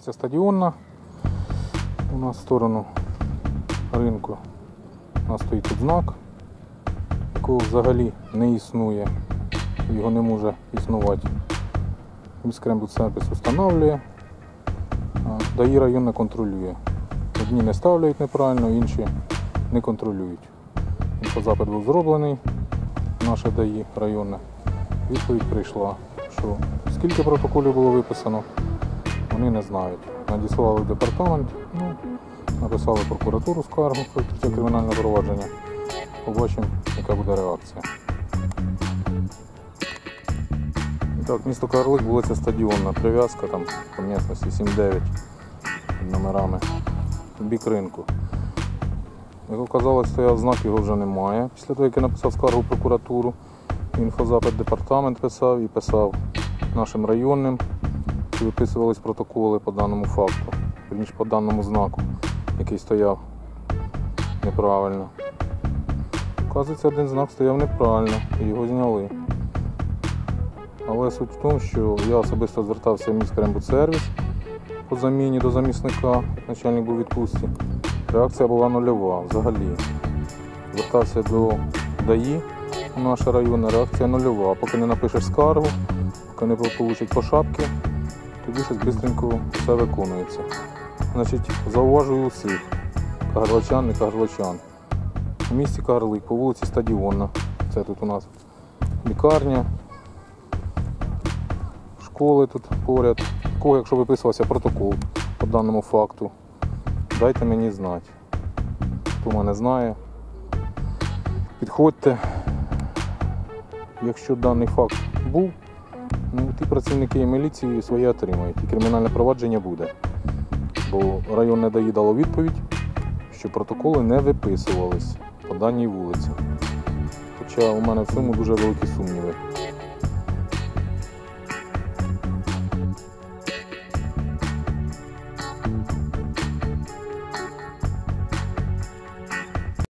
стадіонна. У нас в сторону ринку у нас стоїть тут знак, якого взагалі не існує. Його не може існувати. Міськрембудсервіс встановлює, ДАІ район не контролює. Одні не ставляють неправильно, інші не контролюють. Інфозапит був зроблений, наше ДАІ районне. Відповідь прийшла, що скільки протоколів було виписано, вони не знають. Надіслали в департамент, ну, написали прокуратуру скаргу про відкриття кримінального провадження. Побачимо, яка буде реакція. Так, місто Карлик, вулиця Стадіонна, прив'язка там по місності 7-9 під номерами. Бік ринку. Як оказалось, стояв знак, його вже немає. Після того, як я написав скаргу прокуратуру, інфозапит департамент писав і писав нашим районним, і виписувались протоколи по даному факту, ніж по даному знаку, який стояв неправильно. Оказується, один знак стояв неправильно і його зняли. Але суть в тому, що я особисто звертався в міськрембудсервіс по заміні до замісника, начальник був відпустці. Реакція була нульова взагалі. Звертався до ДАІ у наш район, реакція нульова. Поки не напишеш скаргу, поки не получить по шапки, тоді щось швидко все виконується. Значить, зауважую усіх, кагарличан, не кагарличан. У місті Кагарлик по вулиці Стадіонна. Це тут у нас лікарня, школи тут поряд. Кого, якщо виписувався протокол по даному факту, дайте мені знати. Хто мене знає, підходьте. Якщо даний факт був, ну, ті працівники міліції своє отримають і кримінальне провадження буде. Бо район не дає дало відповідь, що протоколи не виписувались по даній вулиці. Хоча у мене в цьому дуже великі сумніви.